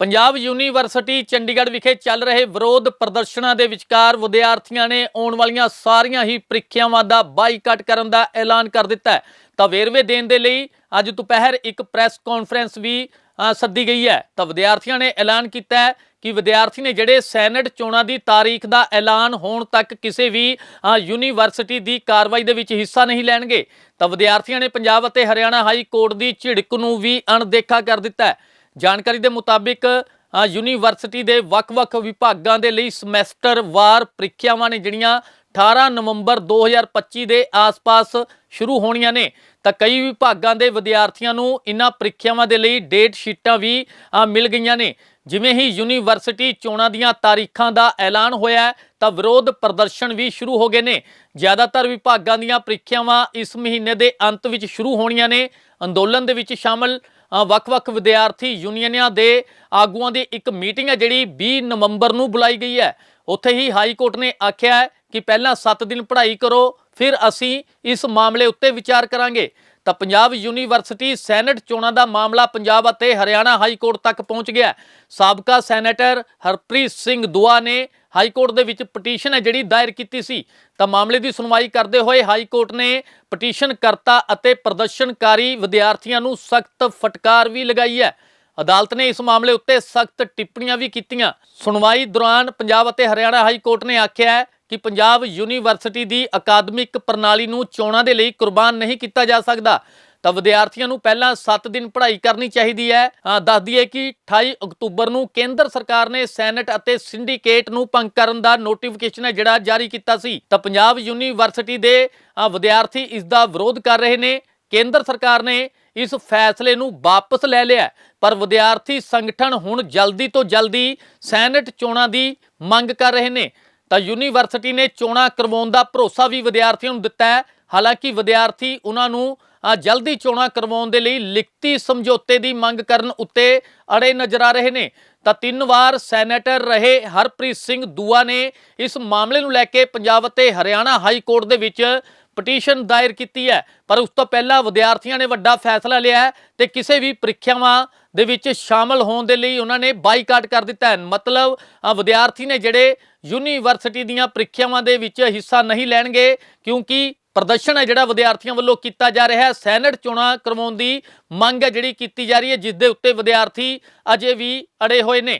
Punjab university Chandigarh ਵਿਖੇ ਚੱਲ ਰਹੇ ਵਿਰੋਧ ਪ੍ਰਦਰਸ਼ਨਾਂ ਦੇ ਵਿਚਕਾਰ ਵਿਦਿਆਰਥੀਆਂ ਨੇ ਆਉਣ ਵਾਲੀਆਂ ਸਾਰੀਆਂ ਹੀ ਪ੍ਰੀਖਿਆਵਾਂ ਦਾ ਬਾਈਕਾਟ ਕਰਨ ਦਾ ਐਲਾਨ ਕਰ ਦਿੱਤਾ ਹੈ। ਤਾਂ ਵੇਰਵੇ ਦੇਣ ਦੇ ਲਈ ਅੱਜ ਦੁਪਹਿਰ ਇੱਕ ਪ੍ਰੈਸ ਕਾਨਫਰੰਸ ਵੀ ਸੱਦੀ ਗਈ ਹੈ। ਤਾਂ ਵਿਦਿਆਰਥੀਆਂ ਨੇ ਐਲਾਨ ਕੀਤਾ ਹੈ ਕਿ ਵਿਦਿਆਰਥੀ ਨੇ ਜਿਹੜੇ ਸੈਨੇਟ ਚੋਣਾਂ ਦੀ ਤਾਰੀਖ ਦਾ ਐਲਾਨ ਹੋਣ ਤੱਕ ਕਿਸੇ ਵੀ ਯੂਨੀਵਰਸਿਟੀ ਦੀ ਕਾਰਵਾਈ ਦੇ ਵਿੱਚ ਹਿੱਸਾ ਨਹੀਂ ਲੈਣਗੇ। ਤਾਂ ਵਿਦਿਆਰਥੀਆਂ ਨੇ ਪੰਜਾਬ ਅਤੇ ਹਰਿਆਣਾ ਹਾਈ ਕੋਰਟ ਦੀ ਝਿੜਕ ਨੂੰ ਵੀ ਅਣਦੇਖਾ ਕਰ ਦਿੱਤਾ ਹੈ। ਜਾਣਕਾਰੀ ਦੇ ਮੁਤਾਬਿਕ ਯੂਨੀਵਰਸਿਟੀ ਦੇ ਵੱਖ-ਵੱਖ ਵਿਭਾਗਾਂ ਦੇ ਲਈ ਸਮੈਸਟਰ ਵਾਰ ਪ੍ਰੀਖਿਆਵਾਂ ਨੇ ਜਿਹੜੀਆਂ 18 ਨਵੰਬਰ 2025 ਦੇ ਆਸ-ਪਾਸ ਸ਼ੁਰੂ ਹੋਣੀਆਂ ਨੇ। ਤਾਂ ਕਈ ਵਿਭਾਗਾਂ ਦੇ ਵਿਦਿਆਰਥੀਆਂ ਨੂੰ ਇਨ੍ਹਾਂ ਪ੍ਰੀਖਿਆਵਾਂ ਦੇ ਲਈ ਡੇਟ ਸ਼ੀਟਾਂ ਵੀ ਮਿਲ ਗਈਆਂ ਨੇ। ਜਿਵੇਂ ਹੀ ਯੂਨੀਵਰਸਿਟੀ ਚੋਣਾਂ ਦੀਆਂ ਤਾਰੀਖਾਂ ਦਾ ਐਲਾਨ ਹੋਇਆ ਤਾਂ ਵਿਰੋਧ ਪ੍ਰਦਰਸ਼ਨ ਵੀ ਸ਼ੁਰੂ ਹੋ ਗਏ ਨੇ। ਜ਼ਿਆਦਾਤਰ ਵਿਭਾਗਾਂ ਦੀਆਂ ਪ੍ਰੀਖਿਆਵਾਂ ਇਸ ਮਹੀਨੇ ਦੇ ਅੰਤ ਵਿੱਚ ਸ਼ੁਰੂ ਹੋਣੀਆਂ ਨੇ। ਅੰਦੋਲਨ ਦੇ ਵਿੱਚ ਸ਼ਾਮਲ ਵੱਖ-ਵੱਖ ਵਿਦਿਆਰਥੀ ਯੂਨੀਅਨਾਂ ਦੇ ਆਗੂਆਂ ਦੀ ਇੱਕ ਮੀਟਿੰਗ ਹੈ ਜਿਹੜੀ 20 ਨਵੰਬਰ ਨੂੰ ਬੁਲਾਈ ਗਈ ਹੈ। ਉੱਥੇ ਹੀ ਹਾਈ ਕੋਰਟ ਨੇ ਆਖਿਆ ਹੈ ਕਿ ਪਹਿਲਾਂ 7 ਦਿਨ ਪੜ੍ਹਾਈ ਕਰੋ, ਫਿਰ ਅਸੀਂ ਇਸ ਮਾਮਲੇ ਉੱਤੇ ਵਿਚਾਰ ਕਰਾਂਗੇ। ਤਾਂ ਪੰਜਾਬ ਯੂਨੀਵਰਸਿਟੀ ਸੈਨੇਟ ਚੋਣਾਂ ਦਾ ਮਾਮਲਾ ਪੰਜਾਬ ਅਤੇ ਹਰਿਆਣਾ ਹਾਈ ਕੋਰਟ ਤੱਕ ਪਹੁੰਚ ਗਿਆ ਸਾਬਕਾ ਸੈਨੇਟਰ ਹਰਪ੍ਰੀਤ ਸਿੰਘ ਦੁਆ ਨੇ ਹਾਈ ਕੋਰਟ ਦੇ ਵਿੱਚ ਪਟੀਸ਼ਨ ਹੈ ਜਿਹੜੀ ਦਾਇਰ ਕੀਤੀ ਸੀ। ਤਾਂ ਮਾਮਲੇ ਦੀ ਸੁਣਵਾਈ ਕਰਦੇ ਹੋਏ ਹਾਈ ਕੋਰਟ ਨੇ ਪਟੀਸ਼ਨ ਕਰਤਾ ਅਤੇ ਪ੍ਰਦਰਸ਼ਨਕਾਰੀ ਵਿਦਿਆਰਥੀਆਂ ਨੂੰ ਸਖਤ ਫਟਕਾਰ ਵੀ ਲਗਾਈ ਹੈ। ਅਦਾਲਤ ਨੇ ਇਸ ਮਾਮਲੇ ਉੱਤੇ ਸਖਤ ਟਿੱਪਣੀਆਂ ਵੀ ਕੀਤੀਆਂ। ਸੁਣਵਾਈ ਦੌਰਾਨ ਪੰਜਾਬ ਅਤੇ ਹਰਿਆਣਾ ਹਾਈ ਕੋਰਟ ਨੇ ਆਖਿਆ ਕਿ ਪੰਜਾਬ ਯੂਨੀਵਰਸਿਟੀ ਦੀ ਅਕਾਦਮਿਕ ਪ੍ਰਣਾਲੀ ਨੂੰ ਚੋਣਾਂ ਦੇ ਲਈ ਕੁਰਬਾਨ ਨਹੀਂ ਕੀਤਾ ਜਾ ਸਕਦਾ। ਤਾਂ ਵਿਦਿਆਰਥੀਆਂ ਨੂੰ ਪਹਿਲਾਂ 7 ਦਿਨ ਪੜ੍ਹਾਈ ਕਰਨੀ ਚਾਹੀਦੀ ਹੈ। ਅ, ਦੱਸ ਦਈਏ ਕਿ 28 ਅਕਤੂਬਰ ਨੂੰ ਕੇਂਦਰ ਸਰਕਾਰ ਨੇ ਸੈਨੇਟ ਅਤੇ ਸਿੰਡੀਕੇਟ ਨੂੰ ਭੰਗ ਕਰਨ ਦਾ ਨੋਟੀਫਿਕੇਸ਼ਨ ਹੈ ਜਿਹੜਾ ਜਾਰੀ ਕੀਤਾ ਸੀ। ਤਾਂ ਪੰਜਾਬ ਯੂਨੀਵਰਸਿਟੀ ਦੇ ਵਿਦਿਆਰਥੀ ਇਸ ਦਾ ਵਿਰੋਧ ਕਰ ਰਹੇ ਨੇ। ਕੇਂਦਰ ਸਰਕਾਰ ਨੇ ਇਸ ਫੈਸਲੇ ਨੂੰ ਵਾਪਸ ਲੈ ਲਿਆ ਪਰ ਵਿਦਿਆਰਥੀ ਸੰਗਠਨ ਹੁਣ ਜਲਦੀ ਤੋਂ ਜਲਦੀ ਸੈਨੇਟ ਚੋਣਾਂ ਦੀ ਮੰਗ ਕਰ ਰਹੇ ਨੇ। ਤਾਂ ਯੂਨੀਵਰਸਿਟੀ ਨੇ ਚੋਣਾਂ ਕਰਵਾਉਣ ਦਾ ਭਰੋਸਾ ਵੀ ਵਿਦਿਆਰਥੀਆਂ ਨੂੰ ਦਿੱਤਾ ਹੈ। ਹਾਲਾਂਕਿ ਵਿਦਿਆਰਥੀ ਉਹਨਾਂ ਨੂੰ ਜਲਦੀ ਚੋਣਾਂ ਕਰਵਾਉਣ ਦੇ ਲਈ ਲਿਖਤੀ ਸਮਝੌਤੇ ਦੀ ਮੰਗ ਕਰਨ ਉੱਤੇ ਅੜੇ ਨਜ਼ਰ ਆ ਰਹੇ ਨੇ। ਤਾਂ ਤਿੰਨ ਵਾਰ ਸੈਨੇਟਰ ਰਹੇ ਹਰਪ੍ਰੀਤ ਸਿੰਘ ਦੂਆ ਨੇ ਇਸ ਮਾਮਲੇ ਨੂੰ ਲੈ ਕੇ ਪੰਜਾਬ ਅਤੇ ਹਰਿਆਣਾ ਹਾਈ ਕੋਰਟ ਦੇ ਵਿੱਚ ਪਟੀਸ਼ਨ ਦਾਇਰ ਕੀਤੀ ਹੈ। ਪਰ ਉਸ ਤੋਂ ਪਹਿਲਾਂ ਵਿਦਿਆਰਥੀਆਂ ਨੇ ਵੱਡਾ ਫੈਸਲਾ ਲਿਆ ਹੈ ਤੇ ਕਿਸੇ ਵੀ ਪ੍ਰੀਖਿਆਵਾਂ ਦੇ ਵਿੱਚ ਸ਼ਾਮਲ ਹੋਣ ਦੇ ਲਈ ਉਹਨਾਂ ਨੇ ਬਾਈਕਾਟ ਕਰ ਦਿੱਤਾ ਹੈ। ਮਤਲਬ ਵਿਦਿਆਰਥੀ ਨੇ ਜਿਹੜੇ ਯੂਨੀਵਰਸਿਟੀ ਦੀਆਂ ਪ੍ਰੀਖਿਆਵਾਂ ਦੇ ਵਿੱਚ ਹਿੱਸਾ ਨਹੀਂ ਲੈਣਗੇ, ਕਿਉਂਕਿ ਪ੍ਰਦਰਸ਼ਨ ਹੈ ਜਿਹੜਾ ਵਿਦਿਆਰਥੀਆਂ ਵੱਲੋਂ ਕੀਤਾ ਜਾ ਰਿਹਾ ਹੈ। ਸੈਨੇਟ ਚੋਣਾਂ ਕਰਵਾਉਣ ਦੀ ਮੰਗ ਹੈ ਜਿਹੜੀ ਕੀਤੀ ਜਾ ਰਹੀ ਹੈ, ਜਿਸ ਦੇ ਉੱਤੇ ਵਿਦਿਆਰਥੀ ਅਜੇ ਵੀ ਅੜੇ ਹੋਏ ਨੇ।